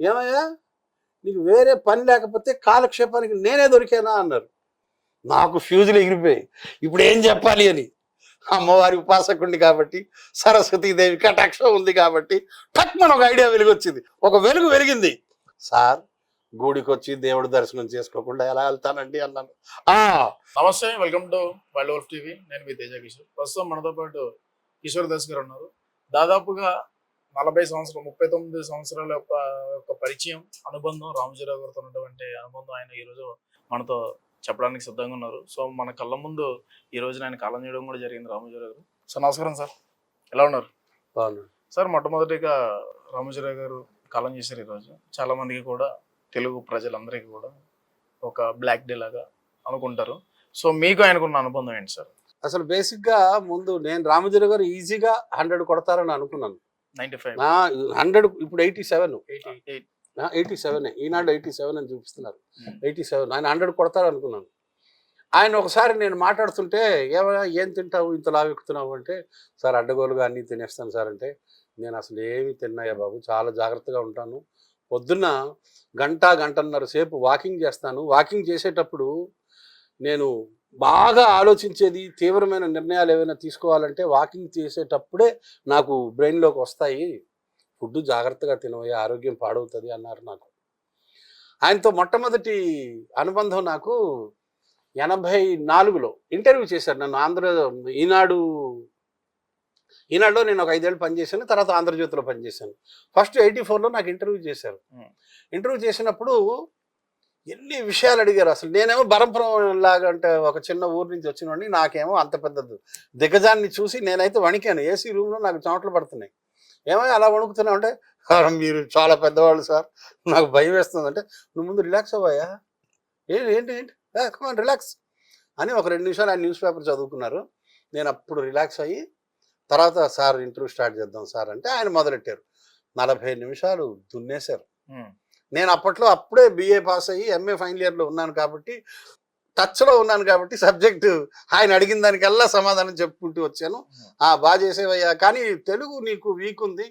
ఏమయ్యా? నీకు వేరే పని లేకపోతే కాలక్షేపానికి నేనే దొరికానా అన్నారు. నాకు ఫ్యూజులు ఎగిరిపోయాయి. ఇప్పుడు ఏం చెప్పాలి అని? అమ్మవారి ఉపాసకుడిని కాబట్టి సరస్వతీదేవి కటాక్షం ఉంది కాబట్టి టక్ మన ఒక ఐడియా వెలుగొచ్చింది. ఒక వెలుగు వెలిగింది. సార్ గుడికి వచ్చి దేవుడి దర్శనం చేసుకోకుండా ఎలా వెళ్తానండి అన్నాను. ఆ! నమస్తే welcome to wild world TV. నేను మీ తేజ కిషోర్. ప్రస్తుతం మనతో పాటు కిషోర్ దాస్ గారు ఉన్నారు. దాదాపుగా నలభై సంవత్సరాలు ముప్పై తొమ్మిది సంవత్సరాల యొక్క యొక్క పరిచయం అనుబంధం రామజీరావు గారితో ఉన్నటువంటి అనుబంధం ఆయన ఈరోజు మనతో చెప్పడానికి సిద్ధంగా ఉన్నారు. సో మన కళ్ళ ముందు ఈ రోజు ఆయన కాలం చేయడం కూడా జరిగింది రామజీరావు గారు సో నమస్కారం సార్. ఎలా ఉన్నారు? బాగున్నాను. సార్ మొట్టమొదటిగా రామజీరావు గారు కాలం చేశారు ఈరోజు చాలా మందికి కూడా తెలుగు ప్రజలందరికీ కూడా ఒక బ్లాక్ డే లాగా అనుకుంటారు. సో మీకు ఆయనకున్న అనుబంధం ఏంటి సార్? అసలు బేసిక్గా ముందు నేను రామజీరావు గారు ఈజీగా హండ్రెడ్ కొడతారని అనుకున్నాను. హండ్రెడ్ ఇప్పుడు eighty seven. Eighty seven Eenadu eighty seven అని చూపిస్తున్నారు. Eighty seven. ఆయన హండ్రెడ్ కొడతారు అనుకున్నాను ఆయన ఒకసారి నేను మాట్లాడుతుంటే ఏమైనా ఏం తింటావు? ఇంత లావు ఎక్కుతున్నావు? అంటే సార్ అడ్డగోలుగా అన్నీ తినేస్తాను సార్. అంటే నేను అసలు ఏమి తిన్నాయా బాబు. చాలా జాగ్రత్తగా ఉంటాను. పొద్దున్న గంట గంటన్నర సేపు వాకింగ్ చేస్తాను. వాకింగ్ చేసేటప్పుడు నేను బాగా ఆలోచించేది తీవ్రమైన నిర్ణయాలు ఏమైనా తీసుకోవాలంటే వాకింగ్ చేసేటప్పుడే నాకు బ్రెయిన్లోకి వస్తాయి. ఫుడ్ జాగ్రత్తగా తినవయ్యా ఆరోగ్యం పాడవుతుంది అన్నారు నాకు. ఆయనతో మొట్టమొదటి అనుబంధం నాకు ఎనభై నాలుగులో ఇంటర్వ్యూ చేశారు నన్ను ఆంధ్ర ఈనాడు ఈనాడులో నేను ఒక ఐదేళ్ళు పనిచేశాను తర్వాత ఆంధ్రజ్యోతిలో పనిచేశాను. ఫస్ట్ ఎయిటీ ఫోర్లో నాకు ఇంటర్వ్యూ చేశారు. ఇంటర్వ్యూ చేసినప్పుడు ఎన్ని విషయాలు అడిగారు అసలు? నేనేమో బరంపురం లాగా అంటే ఒక చిన్న ఊరు నుంచి వచ్చినోడిని నాకేమో అంత పెద్ద దిగ్గజాన్ని చూసి నేనైతే వణికాను. ఏసీ రూమ్లో నాకు చోట్లు పడుతున్నాయి. ఏమో అలా వణుకుతున్నావు అంటే మీరు చాలా పెద్దవాళ్ళు సార్. నాకు భయం వేస్తుంది. అంటే నువ్వు ముందు రిలాక్స్ అవ్వాయా ఏంటి ఏంటి ఏంటి? కమాన్ రిలాక్స్ అని ఒక రెండు నిమిషాలు ఆయన న్యూస్ పేపర్ చదువుకున్నారు. నేను అప్పుడు రిలాక్స్ అయ్యి తర్వాత సార్ ఇంటర్వ్యూ స్టార్ట్ చేద్దాం సార్ అంటే ఆయన మొదలెట్టారు. నలభై నిమిషాలు దున్నేశారు. నేను అప్పట్లో అప్పుడే బిఏ పాస్ అయ్యి ఎంఏ ఫైనల్ ఇయర్లో ఉన్నాను కాబట్టి టచ్లో ఉన్నాను కాబట్టి సబ్జెక్టు ఆయన అడిగిన దానికల్లా సమాధానం చెప్పుకుంటూ వచ్చాను. ఆ. బాగా చేసేవయ్యా. కానీ తెలుగు నీకు వీక్ ఉంది.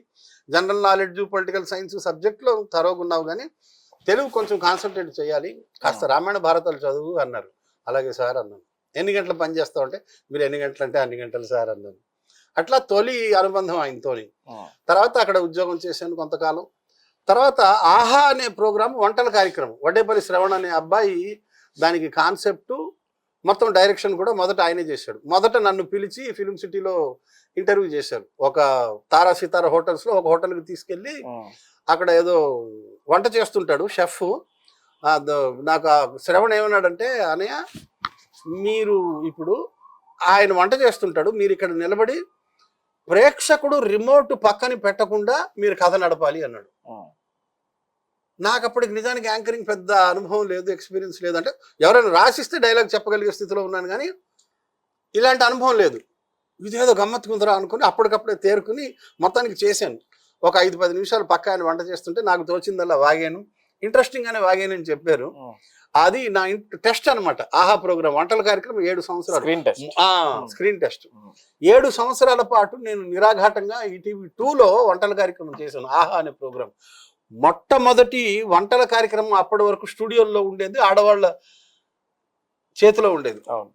జనరల్ నాలెడ్జ్ పొలిటికల్ సైన్స్ సబ్జెక్ట్లో తరోగా ఉన్నావు కానీ తెలుగు కొంచెం కాన్సన్ట్రేట్ చేయాలి. కాస్త రామాయణ భారతాలు చదువు అన్నారు. అలాగే సార్ అన్నాను ఎన్ని గంటలు పని చేస్తావు అంటే మీరు ఎన్ని గంటలు అంటే అన్ని గంటలు సార్ అన్నాను అట్లా తొలి అనుబంధం ఆయనతోని. తర్వాత అక్కడ ఉద్యోగం చేశాను కొంతకాలం. తర్వాత ఆహా అనే ప్రోగ్రాం వంటల కార్యక్రమం. వడ్డేపల్లి శ్రవణ్ అనే అబ్బాయి దానికి కాన్సెప్ట్ మొత్తం డైరెక్షన్ కూడా మొదట ఆయనే చేశాడు. మొదట నన్ను పిలిచి ఫిలిం సిటీలో ఇంటర్వ్యూ చేశారు. ఒక తారా సితారా హోటల్స్లో ఒక హోటల్కి తీసుకెళ్ళి అక్కడ ఏదో వంట చేస్తుంటాడు షెఫ్. నాకు శ్రవణ్ ఏమన్నాడంటే అనయ్య మీరు ఇప్పుడు ఆయన వంట చేస్తుంటాడు మీరు ఇక్కడ నిలబడి ప్రేక్షకుడు రిమోట్ పక్కన పెట్టకుండా మీరు కథ నడపాలి అన్నాడు. నాకు అప్పటికి నిజానికి యాంకరింగ్ పెద్ద అనుభవం లేదు ఎక్స్పీరియన్స్ లేదు అంటే ఎవరైనా రాసిస్తే డైలాగ్ చెప్పగలిగే స్థితిలో ఉన్నాను కానీ ఇలాంటి అనుభవం లేదు. ఇదేదో గమ్మత్తుకుందరా అనుకుని అప్పటికప్పుడే తేరుకుని మొత్తానికి చేశాను. ఒక ఐదు పది నిమిషాలు పక్క ఆయన వంట చేస్తుంటే నాకు తోచిందల్లా వాగాను. ఇంట్రెస్టింగ్ గానే వాగాను అని చెప్పారు. అది నా టెస్ట్ అన్నమాట. ఆహా ప్రోగ్రామ్ వంటల కార్యక్రమం ఏడు సంవత్సరాలు. Screen test. ఏడు సంవత్సరాల పాటు నేను నిరాఘాటంగా ఈటీవీ టూలో వంటల కార్యక్రమం చేశాను. ఆహా అనే ప్రోగ్రాం. మొట్టమొదటి వంటల కార్యక్రమం అప్పటి వరకు స్టూడియోలో ఉండేది ఆడవాళ్ళ చేతిలో ఉండేది. అవును.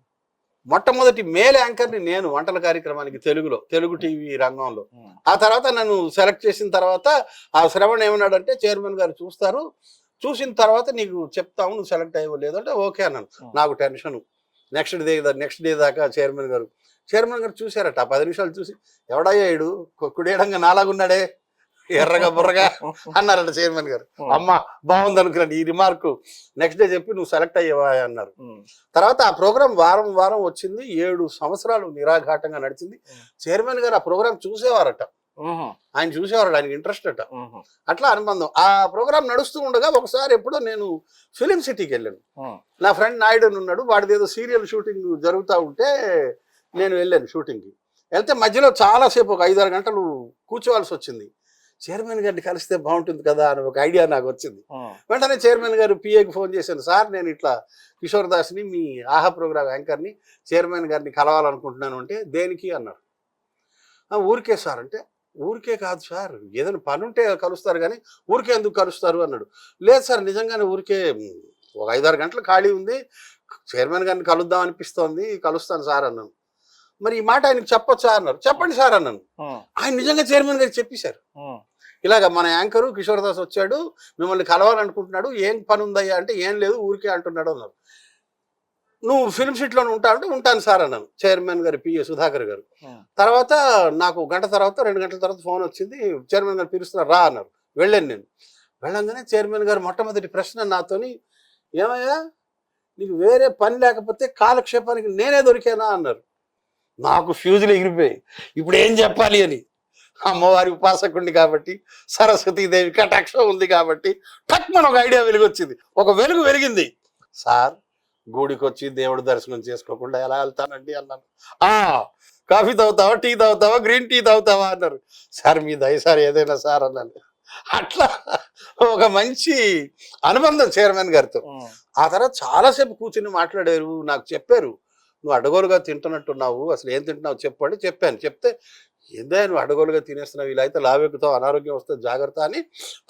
మొట్టమొదటి మేల్ యాంకర్ని నేను వంటల కార్యక్రమానికి తెలుగులో తెలుగు టీవీ రంగంలో. ఆ తర్వాత నన్ను సెలెక్ట్ చేసిన తర్వాత ఆ శ్రవణ్ ఏమన్నాడంటే చైర్మన్ గారు చూస్తారు చూసిన తర్వాత నీకు చెప్తాము నువ్వు సెలెక్ట్ అయ్యో లేదంటే ఓకే అన్నాను. నాకు tension. Next day next day దాకా చైర్మన్ గారు చైర్మన్ గారు చూశారట పది నిమిషాలు చూసి ఎవడయ్యా ఇడు కుడేడంగా నాలాగున్నాడే ఎర్రగా బుర్రగా అన్నారట చైర్మన్ గారు. అమ్మ బాగుంది అనుకున్నాను ఈ రిమార్క్ నెక్స్ట్ డే చెప్పి నువ్వు సెలెక్ట్ అయ్యేవా అన్నారు. తర్వాత ఆ ప్రోగ్రామ్ వారం వారం వచ్చింది. ఏడు సంవత్సరాలు నిరాఘాటంగా నడిచింది. చైర్మన్ గారు ఆ ప్రోగ్రామ్ చూసేవారట. ఆయన చూసేవారట ఆయనకి ఇంట్రెస్ట్ అట. అట్లా అనుబంధం. ఆ ప్రోగ్రామ్ నడుస్తూ ఉండగా ఒకసారి ఎప్పుడో నేను ఫిలిం సిటీకి వెళ్ళాను. నా ఫ్రెండ్ నాయుడు ఉన్నాడు. వాడిది ఏదో సీరియల్ షూటింగ్ జరుగుతూ ఉంటే నేను వెళ్ళాను షూటింగ్కి వెళ్తే మధ్యలో చాలాసేపు ఒక ఐదారు గంటలు కూర్చోవాల్సి వచ్చింది. చైర్మన్ గారిని కలిస్తే బాగుంటుంది కదా అని ఒక ఐడియా నాకు వచ్చింది. వెంటనే చైర్మన్ గారు పిఏకి ఫోన్ చేశాను సార్ నేను ఇట్లా కిషోర్ దాస్ని మీ ఆహా ప్రోగ్రామ్ యాంకర్ని చైర్మన్ గారిని కలవాలనుకుంటున్నాను అంటే దేనికి? అన్నారు. "ఆ, ఊరికే సార్ అంటే ఊరికే కాదు సార్ ఏదైనా పని ఉంటే కలుస్తారు కానీ ఊరికే ఎందుకు కలుస్తారు? అన్నాడు. లేదు సార్ నిజంగానే ఊరికే ఒక ఐదారు గంటలు ఖాళీ ఉంది చైర్మన్ గారిని కలుద్దాం అనిపిస్తోంది కలుస్తాను సార్ అన్నాను. మరి ఈ మాట ఆయనకి చెప్పొచ్చా? అన్నారు. చెప్పండి సార్ అన్నాను. ఆయన నిజంగా చైర్మన్ గారికి చెప్పేశారు. ఇలాగ మన యాంకరు కిషోర్ దాస్ వచ్చాడు మిమ్మల్ని కలవాలనుకుంటున్నాడు ఏం పని ఉందయ్యా అంటే ఏం లేదు ఊరికే అంటున్నాడు అన్నారు. నువ్వు ఫిల్మ్ సిటీలో ఉంటావు అంటే ఉంటాను సార్ అన్నాను చైర్మన్ గారు పిఏ సుధాకర్ గారు. తర్వాత నాకు గంట తర్వాత రెండు గంటల తర్వాత ఫోన్ వచ్చింది చైర్మన్ గారు పిలుస్తున్నారు రా అన్నారు వెళ్ళాను నేను. వెళ్ళంగానే చైర్మన్ గారు మొట్టమొదటి ప్రశ్న నాతోని ఏమయ్యా నీకు వేరే పని లేకపోతే కాలక్షేపానికి నేనే దొరికానా? అన్నారు. నాకు ఫ్యూజులు ఎగిరిపోయాయి. ఇప్పుడు ఏం చెప్పాలి అని. అమ్మవారి ఉపాసకుడిని కాబట్టి సరస్వతీదేవి కటాక్షం ఉంది కాబట్టి టక్ మన ఒక ఐడియా వెలుగొచ్చింది. ఒక వెలుగు వెలిగింది. సార్ గుడికి వచ్చి దేవుడి దర్శనం చేసుకోకుండా ఎలా వెళ్తానండి? అన్నాను. ఆ కాఫీ తాగుతావా టీ తాగుతావా గ్రీన్ టీ తాగుతావా? అన్నారు. సార్ మీ దయ సార్ ఏదైనా సార్ అన్నాను. అట్లా ఒక మంచి అనుబంధం చైర్మన్ గారితో. ఆ. తర్వాత చాలాసేపు కూర్చుని మాట్లాడారు నాకు చెప్పారు. నువ్వు అడగోలుగా తింటున్నట్టున్నావు అసలు ఏం తింటున్నావు చెప్పండి చెప్పాను. చెప్తే ఏందే నువ్వు అడగోలుగా తినేస్తున్నావు? ఇలా అయితే లావెక్కుతావు అనారోగ్యం వస్తే జాగ్రత్త అని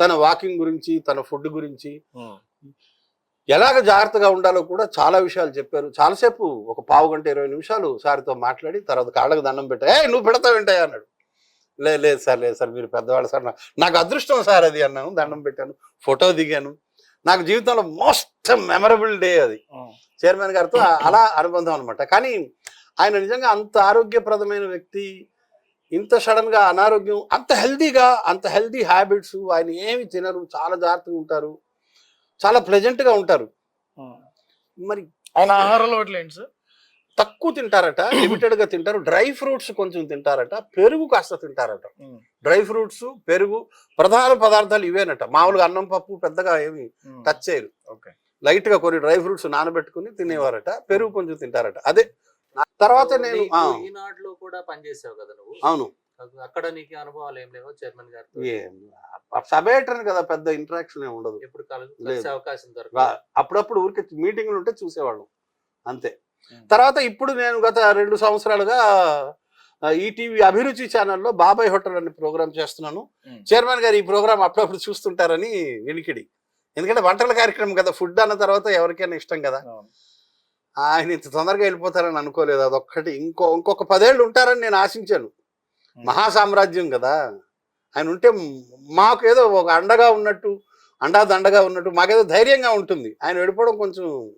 తన వాకింగ్ గురించి తన ఫుడ్ గురించి ఎలాగ జాగ్రత్తగా ఉండాలో కూడా చాలా విషయాలు చెప్పారు. చాలాసేపు ఒక పావు గంట ఇరవై నిమిషాలు సార్తో మాట్లాడి తర్వాత కాళ్ళకు దండం పెట్టా. ఏ నువ్వు పెడతావేంటాయి అన్నాడు. లేదు లేదు సార్ లేదు సార్ మీరు పెద్దవాళ్ళు సార్ నాకు అదృష్టం సార్ అది అన్నాను. దండం పెట్టాను. ఫోటో దిగాను. నాకు జీవితంలో మోస్ట్ మెమరబుల్ డే అది. చైర్మన్ గారితో అలా అనుబంధం అనమాట కానీ ఆయన నిజంగా అంత ఆరోగ్యప్రదమైన వ్యక్తి ఇంత సడన్గా అనారోగ్యం అంత హెల్దీగా అంత హెల్దీ హ్యాబిట్స్ ఆయన ఏమి తినరు చాలా జాగ్రత్తగా ఉంటారు చాలా ప్లెజెంట్గా ఉంటారు. మరి ఆయన ఆహార అలవాట్లు ఏంటి సార్? తక్కువ తింటారట లిమిటెడ్గా తింటారు డ్రై ఫ్రూట్స్ కొంచెం తింటారట పెరుగు కాస్త తింటారట. డ్రై ఫ్రూట్స్ పెరుగు ప్రధాన పదార్థాలు ఇవేనట. మామూలుగా అన్నం పప్పు పెద్దగా ఏమి టచ్ చేయరు. ఓకే. లైట్గా కొన్ని డ్రై ఫ్రూట్స్ నానబెట్టుకుని తినేవారట పెరుగు కొంచెం తింటారట. అదే తర్వాత నేను ఈనాడులో కూడా పనిచేసావు కదా నువ్వు. అవును. అక్కడ నీకు అనుభవాలు ఏం లేవు చైర్మన్ గారితో? ఏం, సబేటర్ కదా పెద్ద ఇంటరాక్షన్ ఏమి ఉండదు. ఎప్పుడు. కలిసే అవకాశం దొరకదు. అప్పుడప్పుడు ఊరికి మీటింగ్లు ఉంటే చూసేవాళ్ళం. అంతే. తర్వాత ఇప్పుడు నేను గత రెండు సంవత్సరాలుగా ఈటీవీ అభిరుచి ఛానల్లో బాబాయ్ హోటల్ అనే ప్రోగ్రామ్ చేస్తున్నాను. చైర్మన్ గారు ఈ ప్రోగ్రామ్ అప్పుడప్పుడు చూస్తుంటారని వినికిడి. ఎందుకంటే వంటల కార్యక్రమం కదా ఫుడ్ అన్న తర్వాత ఎవరికైనా ఇష్టం కదా. ఆయన ఇంత తొందరగా వెళ్ళిపోతారని అనుకోలేదు. అదొక్కటి. ఇంకో ఇంకొక పదేళ్ళు ఉంటారని నేను ఆశించాను. Hmm. మహా సామ్రాజ్యం కదా. ఆయన ఉంటే మాకు ఏదో ఒక అండగా ఉన్నట్టు అండా దండగా ఉన్నట్టు మాకేదో ధైర్యంగా ఉంటుంది. ఆయన వెళ్ళిపోవడం కొంచెం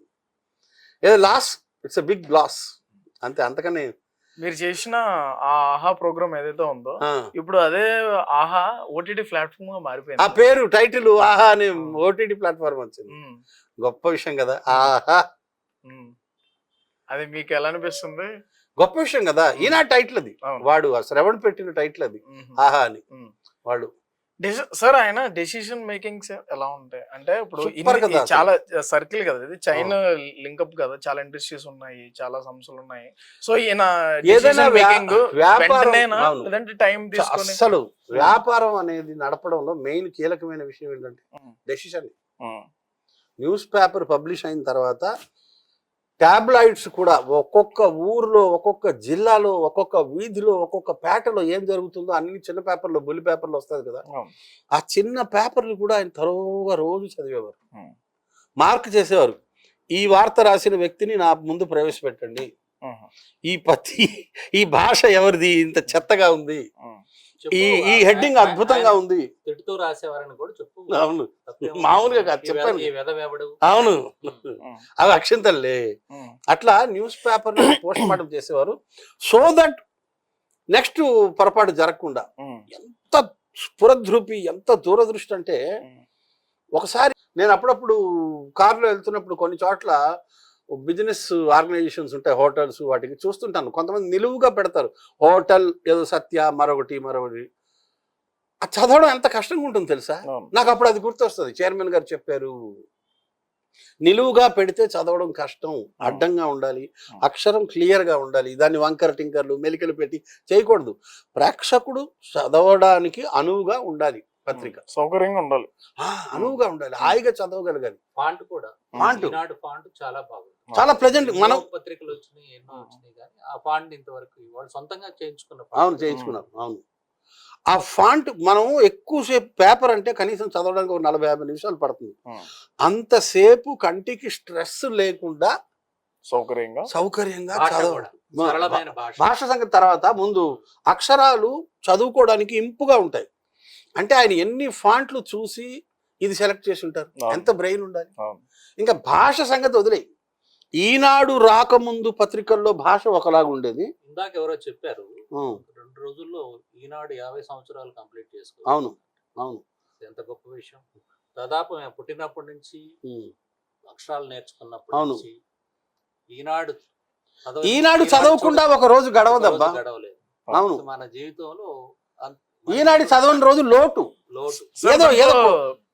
ఏదో loss. It's a big loss. అంతే అంతకని. మీరు చేసిన ఆ ఆహా ప్రోగ్రామ్ ఏదైతే ఉందో ఆ. ఇప్పుడు అదే ఆహా ఓటీటీ ప్లాట్ఫామ్గా ఆ మారిపోయింది పేరు టైటిల్ ఆహా అని ఓటీటీ ప్లాట్ఫామ్ వచ్చింది. గొప్ప విషయం కదా. ఆహా. అది మీకు ఎలా అనిపిస్తుంది? గొప్ప విషయం కదా. ఈనా టైటిల్ అది. వాడు శ్రవణ్ పెట్టిన టైటిల్ అది. ఆహా అని. వాళ్ళు సార్ ఆయన డెసిషన్ మేకింగ్స్ ఎలా ఉంటాయి? అంటే ఇప్పుడు చాలా సర్కిల్ కదా ఇది. చైనా లింకప్ కదా. చాలా ఇండస్ట్రీస్ ఉన్నాయి. చాలా సంస్థలు ఉన్నాయి. సో ఈయన ఏదైనా వ్యాపారం టైం తీసుకొని అస్సలు వ్యాపారం అనేది నడపడంలో మెయిన్ కీలకమైన విషయం ఏంటంటే. డెసిషన్ న్యూస్ పేపర్ పబ్లిష్ అయిన తర్వాత టాబ్లాయిడ్స్ కూడా ఒక్కొక్క ఊర్లో ఒక్కొక్క జిల్లాలో ఒక్కొక్క వీధిలో ఒక్కొక్క పేటలో ఏం జరుగుతుందో అన్ని చిన్న పేపర్లో బుల్లి పేపర్లో వస్తుంది కదా. ఆ చిన్న పేపర్లు కూడా ఆయన తరువుగా రోజు చదివేవారు. మార్క్ చేసేవారు. ఈ వార్త రాసిన వ్యక్తిని నా ముందు ప్రవేశపెట్టండి. ఈ పత్తి ఈ భాష ఎవరిది? ఇంత చెత్తగా ఉంది. ఈ ఈ హెడ్డింగ్ అద్భుతంగా ఉంది. రాసేవారని కూడా చెప్పు. అవును? మామూలుగా కాదు, చెప్పాను. అవును. అవి అక్షంతల్లే అట్లా న్యూస్ పేపర్ పోస్ట్ మార్టం చేసేవారు. సో దట్ నెక్స్ట్ పొరపాటు జరగకుండా ఎంత స్ఫురద్రూపి ఎంత దూరదృష్టి అంటే. ఒకసారి నేను అప్పుడప్పుడు కారులో వెళ్తున్నప్పుడు కొన్ని చోట్ల బిజినెస్ ఆర్గనైజేషన్స్ ఉంటాయి హోటల్స్ వాటికి చూస్తుంటాను. కొంతమంది నిలువుగా పెడతారు. హోటల్ ఏదో సత్య మరొకటి మరొకటి. అది చదవడం ఎంత కష్టంగా ఉంటుంది తెలుసా. నాకు అప్పుడు అది గుర్తొస్తుంది. చైర్మన్ గారు చెప్పారు నిలువుగా పెడితే చదవడం కష్టం అడ్డంగా ఉండాలి. అక్షరం క్లియర్గా ఉండాలి దాన్ని వంకర టింకర్లు మెలికలు పెట్టి చేయకూడదు. ప్రేక్షకుడు చదవడానికి అనువుగా ఉండాలి పత్రిక. సౌకర్యంగా ఉండాలి. ఆ, అనువుగా ఉండాలి. హాయిగా చదవగలగాలి. ఫాంట్ కూడా. ఫాంట్. ఫాంట్ చాలా బాగుంది. చాలా ప్లెజెంట్ మనం పత్రికలు వచ్చినాయి ఎన్నో వచ్చినాయి కానీ ఆ ఫాంట్ ఇంతవరకు వాళ్ళు సొంతంగా చేయించుకున్న font. అవును చేయించుకున్నాం అవును. ఆ ఫాంట్ మనం ఎక్కువసేపు పేపర్ అంటే కనీసం చదవడానికి ఒక నలభై యాభై నిమిషాలు పడుతుంది. అంతసేపు కంటికి స్ట్రెస్ లేకుండా సౌకర్యంగా సౌకర్యంగా భాష చదవ కూడా సరళమైన భాష. భాష సంగతి తర్వాత ముందు అక్షరాలు చదువుకోవడానికి ఇంపుగా ఉంటాయి. అంటే ఆయన ఎన్ని ఫాంట్లు చూసి ఇది సెలెక్ట్ చేసి ఉంటారు. ఎంత బ్రెయిన్ ఉండాలి. అవును. ఇంకా భాష సంగతి వదిలేయి. ఈనాడు రాకముందు పత్రికల్లో భాష ఒకలాగా ఉండేది. ఇందాక ఎవరో చెప్పారు రెండు రోజుల్లో ఈనాడు యాభై సంవత్సరాలు కంప్లీట్ చేసుకో అవును అవును. ఎంత గొప్ప విషయం. దాదాపు మేము పుట్టినప్పటి నుంచి. అక్షరాలు నేర్చుకున్నప్పటి అవును. నుంచి ఈనాడు ఈనాడు చదవకుండా ఒక రోజు గడవదబ్బా. గడవలేదు. అవును. మన జీవితంలో ఈనాడు చదవని రోజు లోటు. లోటు. ఏదో ఏదో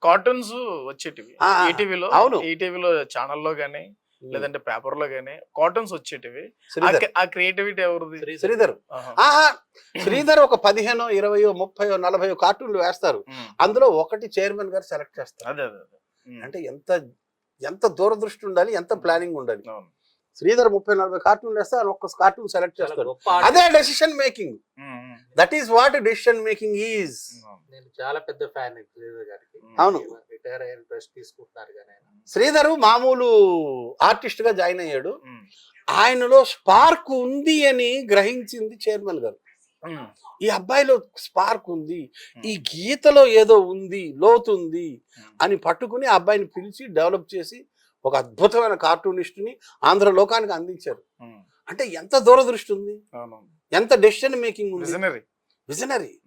కార్టూన్స్ వచ్చేటివి. ఈటీవీలో అవును. ఈటీవీలో ఛానల్లో గానీ లేదంటే పేపర్లో గానీ కార్టూన్స్ వచ్చేటివి ఆ శ్రీధర్ క్రి- ఆ క్రియేటివిటీ ఎవరిది శ్రీధర్. శ్రీధర్ ఆహా. శ్రీధర్ ఒక పదిహేనో ఇరవయో ముప్పయో నలభయో కార్టూన్లు వేస్తారు. అందులో ఒకటి చైర్మన్ గారు సెలెక్ట్ చేస్తారు అదే అదే. అంటే ఎంత ఎంత దూరదృష్టి ఉండాలి ఎంత ప్లానింగ్ ఉండాలి అవును. శ్రీధర్ ముప్పై నలభై కార్టూన్లు వేస్తే ఆయన ఒక్క కార్టూన్ సెలెక్ట్ ఆర్టిస్ట్. అదే decision making. That is what decision making is. నేను చాలా పెద్ద ఫ్యాన్ శ్రీధర్ గారికి అవును. రిటైర్ అయిన ట్రస్ట్ తీసుకుంటున్నారు కానీ శ్రీధర్ మామూలు ఆర్టిస్ట్గా జాయిన్ అయ్యాడు. ఆయనలో స్పార్క్ ఉంది అని గ్రహించింది చైర్మన్ గారు. ఈ అబ్బాయిలో స్పార్క్ ఉంది ఈ గీతలో ఏదో ఉంది లోతుంది అని పట్టుకుని ఆ అబ్బాయిని పిలిచి డెవలప్ చేసి ఒక అద్భుతమైన కార్టూనిస్ట్ని ఆంధ్ర లోకానికి అందించారు. అంటే ఎంత దూరదృష్టి ఉంది? అవును. ఎంత డెసిషన్ మేకింగ్ ఉంది? విజనరీ.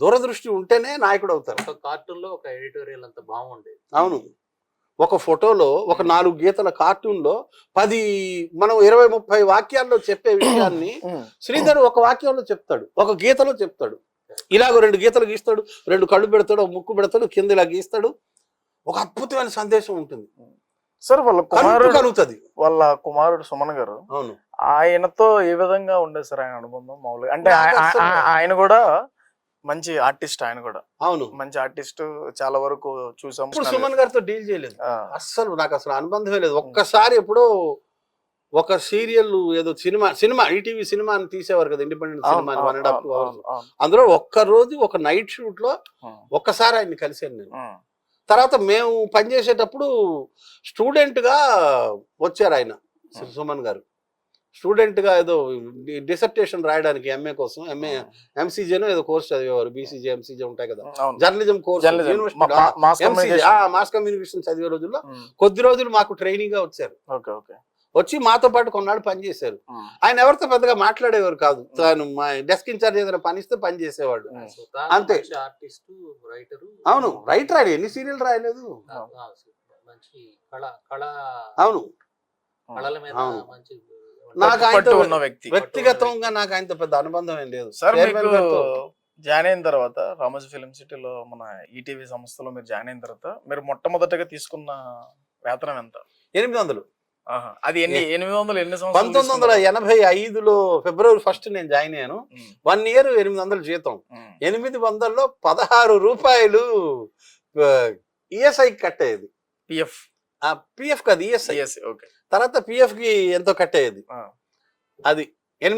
దూరదృష్టి ఉంటేనే నాయకుడు అవుతారు. ఒక కార్టూన్లో ఒక ఎడిటోరియల్ అంత బాగుండేది. అవును. ఒక ఫోటోలో ఒక నాలుగు గీతల కార్టూన్లో పది మనం ఇరవై ముప్పై వాక్యాల్లో చెప్పే విషయాన్ని శ్రీధర్ ఒక వాక్యంలో చెప్తాడు ఒక గీతలో చెప్తాడు. ఇలాగ రెండు గీతలు గీస్తాడు రెండు కళ్ళు పెడతాడు ఒక ముక్కు పెడతాడు కింద ఇలా గీస్తాడు. ఒక అద్భుతమైన సందేశం ఉంటుంది. సార్ వాళ్ళ కుమారుడు కలుగుతుంది వాళ్ళ కుమారుడు సుమన్ గారు అవును. ఆయనతో ఏ విధంగా ఉండేది సార్ ఆయన అనుబంధం మామూలుగా? అంటే ఆయన కూడా మంచి ఆర్టిస్ట్ ఆయన కూడా. అవును. మంచి ఆర్టిస్ట్ చాలా వరకు చూసాం. ఇప్పుడు సుమన్ గారితో డీల్ చేయలేదు. అస్సలు నాకు అసలు అనుబంధమే లేదు. ఒక్కసారి ఎప్పుడో ఒక సీరియల్ ఏదో సినిమా సినిమా ఈటీవీ సినిమా అని తీసేవారు కదా independent cinema one and half hours. అందులో ఒక్క రోజు ఒక నైట్ షూట్లో ఒక్కసారి ఆయన్ని కలిశాను నేను. తర్వాత మేము పనిచేసేటప్పుడు స్టూడెంట్గా వచ్చారు ఆయన సుమన్ గారు. స్టూడెంట్గా ఏదో డిసర్టేషన్ రాయడానికి ఎంఏ కోసం ఎంఏ ఎంసీజేనో ఏదో కోర్స్ చదివేవారు బీసీజే ఎంసీజే ఉంటాయి కదా. Journalism course mass communication. Mass communication చదివే రోజుల్లో కొద్ది రోజులు మాకు ట్రైనింగ్గా వచ్చారు. Okay okay. వచ్చి మాతో పాటు కొన్నాళ్ళు పనిచేశారు ఆయన ఎవరితో పెద్దగా మాట్లాడేవారు కాదు. తాను మా డెస్క్ ఇన్ఛార్జ్ ఏదైనా పని ఇస్తే పని చేసేవాడు. అంతే. రైటరు. అవును రైట్ రాడు ఎన్ని సీరియల్ రాయలేదు? మంచి కళ కళ అవును. కళల మీద. మంచి నాకు ఆయనతో ఉన్న వ్యక్తి. వ్యక్తిగతంగా నాకు ఆయనతో పెద్ద అనుబంధం ఏం లేదు. సార్ జాయిన్ అయిన తర్వాత రామోజీ ఫిలిం సిటీలో మన ఈటీవీ సంస్థలో మీరు జాయిన్ అయిన తర్వాత మీరు మొట్టమొదటగా తీసుకున్న వేతనం ఎంత? ఎనిమిది వందలు. అది ఎన్ని ఎనిమిది వందలు ఎన్ని సంవత్సరాలు పంతొమ్మిది వందల ఎనభై ఐదులో ఫిబ్రవరి ఫస్ట్ నేను జాయిన్ అయ్యాను? వన్ ఇయర్ ఎనిమిది వందలు జీతం. ఎనిమిది వందల్లో పదహారు రూపాయలు ఈఎస్ఐ కట్టేది. పిఎఫ్ పిఎఫ్ కాదు ఈఎస్ఐ సిఎస్సి ఓకే తర్వాత పిఎఫ్కి ఎంతో కట్టేది ఆ. అది